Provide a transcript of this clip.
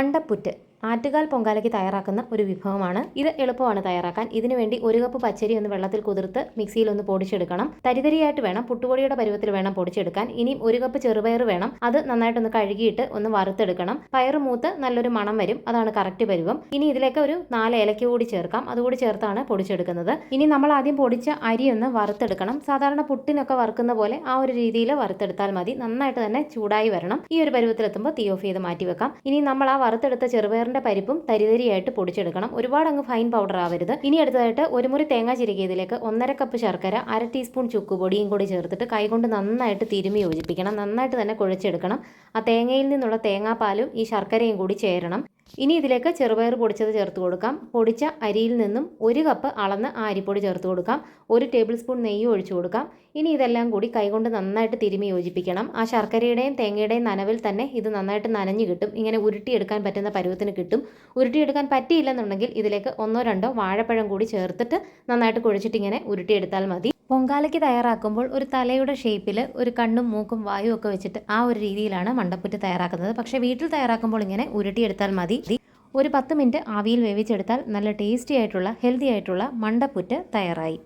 മണ്ടപ്പുറ്റ് ആറ്റുകാൽ പൊങ്കാലയ്ക്ക് തയ്യാറാക്കുന്ന ഒരു വിഭവമാണ്. ഇത് എളുപ്പമാണ് തയ്യാറാക്കാൻ. ഇതിനു വേണ്ടി ഒരു കപ്പ് പച്ചരി ഒന്ന് വെള്ളത്തിൽ കുതിർത്ത് മിക്സിയിൽ ഒന്ന് പൊടിച്ചെടുക്കണം. തരിതരിയായിട്ട് വേണം. പുട്ടുപൊടിയുടെ പരുവത്തിൽ വേണം പൊടിച്ചെടുക്കാൻ. ഇനിയും ഒരു കപ്പ് ചെറുപയർ വേണം. അത് നന്നായിട്ടൊന്ന് കഴുകിയിട്ട് ഒന്ന് വറുത്തെടുക്കണം. പയർ മൂത്ത് നല്ലൊരു മണം വരും. അതാണ് കറക്റ്റ് പരുവം. ഇനി ഇതിലേക്ക് ഒരു നാല് ഏലക്ക കൂടി ചേർക്കാം. അതുകൂടി ചേർത്താണ് പൊടിച്ചെടുക്കുന്നത്. ഇനി നമ്മൾ ആദ്യം പൊടിച്ച അരി ഒന്ന് വറുത്തെടുക്കണം. സാധാരണ പുട്ടിനൊക്കെ വറുക്കുന്ന പോലെ ആ ഒരു രീതിയിൽ വറുത്തെടുത്താൽ മതി. നന്നായിട്ട് തന്നെ ചൂടായി വരണം. ഈ ഒരു പരുവത്തിലെത്തുമ്പോൾ തീ ഓഫ് ചെയ്ത് മാറ്റി വെക്കാം ഇനി നമ്മൾ ആ വറുത്തെടുത്ത ചെറുപയറിന്റെ പരിപ്പും തരിതരിയായിട്ട് പൊടിച്ചെടുക്കണം. ഒരുപാട് അങ്ങ് ഫൈൻ പൗഡർ ആവരുത്. ഇനി അടുത്തതായിട്ട് ഒരു മുറി തേങ്ങ ചിരകിയതിലേക്ക് ഒന്നര കപ്പ് ശർക്കര അര ടീസ്പൂൺ ചുക്കുപൊടിയും കൂടി ചേർത്തിട്ട് കൈകൊണ്ട് നന്നായിട്ട് തിരുമി യോജിപ്പിക്കണം. നന്നായിട്ട് തന്നെ കുഴച്ചെടുക്കണം. ആ തേങ്ങയിൽ നിന്നുള്ള തേങ്ങാപ്പാലും ഈ ശർക്കരയും കൂടി ചേരണം. ഇനി ഇതിലേക്ക് ചെറുപയർ പൊടിച്ചത് ചേർത്ത് കൊടുക്കാം. പൊടിച്ച അരിയിൽ നിന്നും ഒരു കപ്പ് അളന്ന് ആരിപ്പൊടി ചേർത്ത് കൊടുക്കാം. ഒരു ടേബിൾ സ്പൂൺ നെയ്യ് ഒഴിച്ചു കൊടുക്കാം. ഇനി ഇതെല്ലാം കൂടി കൈകൊണ്ട് നന്നായിട്ട് തിരുമി യോജിപ്പിക്കണം. ആ ശർക്കരയുടെയും തേങ്ങയുടെയും നനവിൽ തന്നെ ഇത് നന്നായിട്ട് നനഞ്ഞു കിട്ടും. ഇങ്ങനെ ഉരുട്ടിയെടുക്കാൻ പറ്റുന്ന പരുവത്തിന് കിട്ടും. ഉരുട്ടിയെടുക്കാൻ പറ്റിയില്ലെന്നുണ്ടെങ്കിൽ ഇതിലേക്ക് ഒന്നോ രണ്ടോ വാഴപ്പഴം കൂടി ചേർത്തിട്ട് നന്നായിട്ട് കുഴച്ചിട്ട് ഇങ്ങനെ ഉരുട്ടിയെടുത്താൽ മതി. പൊങ്കാലയ്ക്ക് തയ്യാറാക്കുമ്പോൾ ഒരു തലയുടെ ഷേപ്പിൽ ഒരു കണ്ണും മൂക്കും വായും ഒക്കെ വെച്ചിട്ട് ആ ഒരു രീതിയിലാണ് മണ്ടപ്പുറ്റ് തയ്യാറാക്കുന്നത്. പക്ഷെ വീട്ടിൽ തയ്യാറാക്കുമ്പോൾ ഇങ്ങനെ ഉരുട്ടിയെടുത്താൽ മതി. ഒരു പത്ത് മിനിറ്റ് ആവിയിൽ വേവിച്ചെടുത്താൽ നല്ല ടേസ്റ്റി ആയിട്ടുള്ള ഹെൽത്തി ആയിട്ടുള്ള മണ്ടപ്പുറ്റ് തയ്യാറായി.